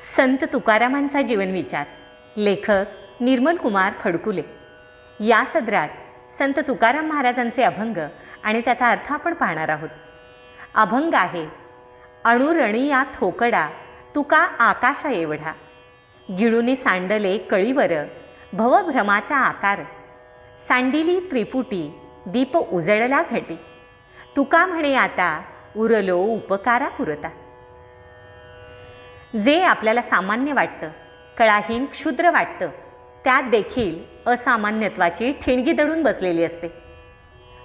संत तुकारामांचा जीवनविचार लेखक निर्मल कुमार खडकुले. या सदरात संत तुकाराम महाराजांचे अभंग आणि त्याचा अर्थ आपण पाहणार आहोत. अभंग आहे अणुरणीया थोकडा तुका आकाशा एवढा. गिळुनी सांडले कळीवर भवभ्रमाचा आकार. सांडिली त्रिपुटी दीप उजळला घटी. तुका म्हणे आता उरलो उपकारा पुरता जे आपल्याला सामान्य वाटतं कळाहीन क्षुद्र वाटतं त्यात देखील असामान्यत्वाची ठिणगी दडून बसलेली असते.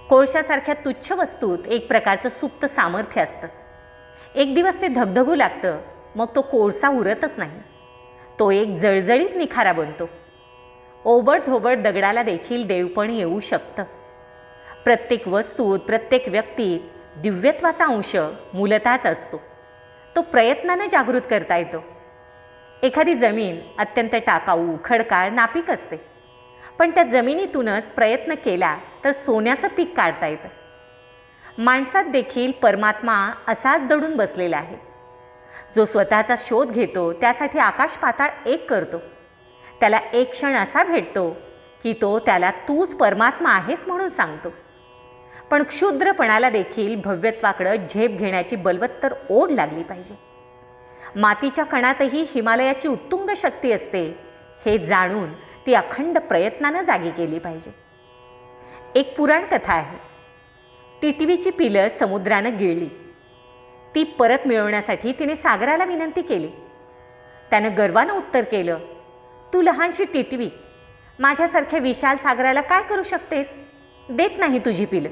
कोळशासारख्या तुच्छ वस्तूत एक प्रकारचं सुप्त सामर्थ्य असतं. एक दिवस ते धगधगू लागतं मग तो कोळसा उरतच नाही. तो एक जळजळीत निखारा बनतो. ओबड धोबड दगडाला देखील देवपण येऊ शकतं. प्रत्येक वस्तूत प्रत्येक व्यक्तीत दिव्यत्वाचा अंश मूलताच असतो. तो प्रयत्नानं जागृत करता येतो. एखादी जमीन अत्यंत टाकाऊ खडकाळ नापीक असते. पण त्या जमिनीतूनच प्रयत्न केला तर सोन्याचं पीक काढता येतं. माणसात देखील परमात्मा असाच दडून बसलेला आहे. जो स्वतःचा शोध घेतो त्यासाठी आकाश पाताळ एक करतो. त्याला एक क्षण असा भेटतो की तो त्याला तूच परमात्मा आहेस म्हणून सांगतो. पण क्षुद्रपणाला देखील भव्यत्वाकडं झेप घेण्याची बलवत्तर ओढ लागली पाहिजे. मातीच्या कणातही हिमालयाची उत्तुंग शक्ती असते हे जाणून ती अखंड प्रयत्नानं जागी केली पाहिजे. एक पुराण कथा आहे. टिटवीची पिलं समुद्रानं गिळली. ती परत मिळवण्यासाठी तिने सागराला विनंती केली. त्यानं गर्वानं उत्तर केलं तू लहानशी टिटवी माझ्यासारख्या विशाल सागराला काय करू शकतेस? देत नाही तुझी पिलं.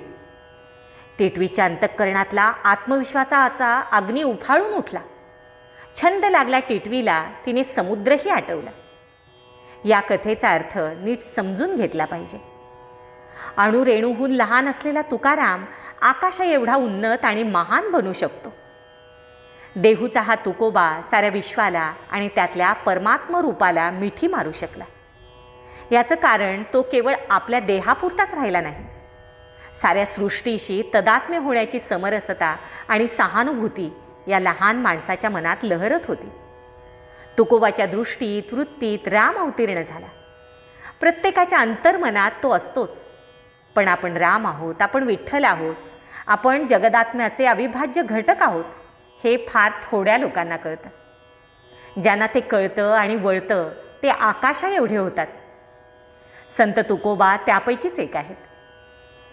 टिटवीच्या अंतःकरणातला आत्मविश्वासाचा अग्नी उफाळून उठला. छंद लागला टिटवीला तिने समुद्रही आटवला. या कथेचा अर्थ नीट समजून घेतला पाहिजे. अणुरेणूहून लहान असलेला तुकाराम आकाशा एवढा उन्नत आणि महान बनू शकतो. देहूचा हा तुकोबा साऱ्या विश्वाला आणि त्यातल्या परमात्म रूपाला मिठी मारू शकला. याचं कारण तो केवळ आपल्या देहापुरताच राहिला नाही साऱ्या सृष्टीशी तदात्म्य होण्याची समरसता आणि सहानुभूती या लहान माणसाच्या मनात लहरत होती. तुकोबाच्या दृष्टीत वृत्तीत राम अवतीर्ण झाला. प्रत्येकाच्या अंतर्मनात तो असतोच. पण आपण राम आहोत आपण विठ्ठल आहोत आपण जगदात्म्याचे अविभाज्य घटक आहोत हे फार थोड्या लोकांना कळतं. ज्यांना ते कळतं आणि वळतं ते आकाशा एवढे होतात. संत तुकोबा त्यापैकीच एक आहेत.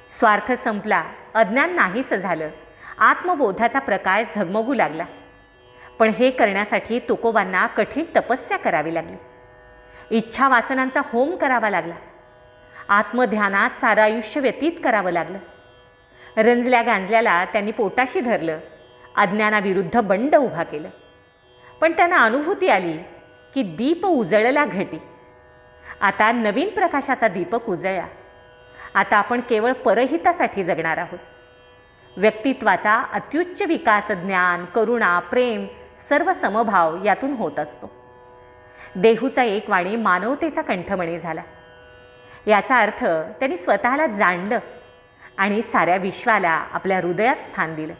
स्वार्थ संपला अज्ञान नाहीसं झालं. आत्मबोधाचा प्रकाश झगमगू लागला. पण हे करण्यासाठी तुकोबांना कठीण तपस्या करावी लागली. इच्छा वासनांचा होम करावा लागला. आत्मध्यानात सारं आयुष्य व्यतीत करावं लागलं. रंजल्या गांजल्याला त्यांनी पोटाशी धरलं. अज्ञानाविरुद्ध बंड उभा केलं. पण त्यांना अनुभूती आली की दीप उजळला घटी. आता नवीन प्रकाशाचा दीपक उजळला. आता आपण केवळ परहितासाठी जगणार आहोत. व्यक्तित्वाचा अत्युच्च विकास ज्ञान करुणा प्रेम सर्व समभाव यातून होत असतो. देहूचा एक वाणी मानवतेचा कंठमणी झाला. याचा अर्थ त्यांनी स्वतःला जाणलं आणि साऱ्या विश्वाला आपल्या हृदयात स्थान दिलं.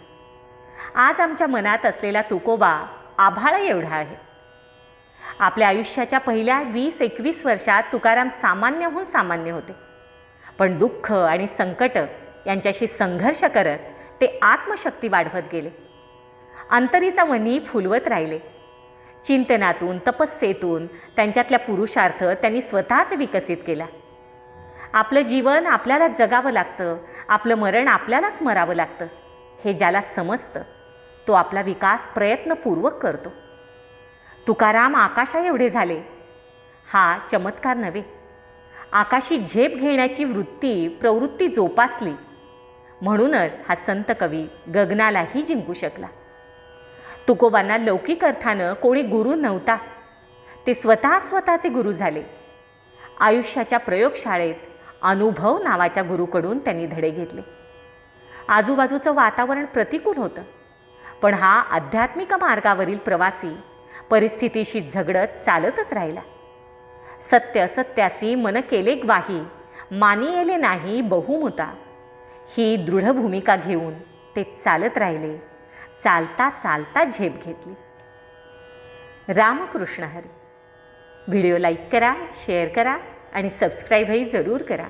आज आमच्या मनात असलेला तुकोबा आभाळ एवढा आहे. आपल्या आयुष्याच्या पहिल्या वीस एकवीस वर्षात तुकाराम सामान्यहून सामान्य होते. पण दुःख आणि संकट यांच्याशी संघर्ष करत ते आत्मशक्ती वाढवत गेले. अंतरीचा मनी फुलवत राहिले. चिंतनातून तपस्येतून त्यांच्यातल्या पुरुषार्थ त्यांनी स्वतःच विकसित केला. आपलं जीवन आपल्याला जगावं लागतं आपलं मरण आपल्यालाच मरावं लागतं हे ज्याला समजतं तो आपला विकास प्रयत्नपूर्वक करतो. तुकाराम आकाशा एवढे झाले. हा चमत्कार नव्हे. आकाशी झेप घेण्याची वृत्ती प्रवृत्ती जोपासली. म्हणूनच हा संत कवी गगनालाही जिंकू शकला. तुकोबांना लौकिक अर्थानं कोणी गुरु नव्हता. ते स्वतः स्वतःचे गुरु झाले. आयुष्याच्या प्रयोगशाळेत अनुभव नावाच्या गुरुकडून त्यांनी धडे घेतले. आजूबाजूचं वातावरण प्रतिकूल होतं. पण हा आध्यात्मिक मार्गावरील प्रवासी परिस्थितीशी झगडत चालतच राहिला. सत्य सत्यासी मन केले ग्वाही. मानियेले नाही बहुमुता. ही दृढ भूमिका घेऊन ते चालत राहिले. चालता चालता झेप घेतली. रामकृष्ण हरी. व्हिडिओ लाईक करा शेअर करा आणि सबस्क्राईबही जरूर करा.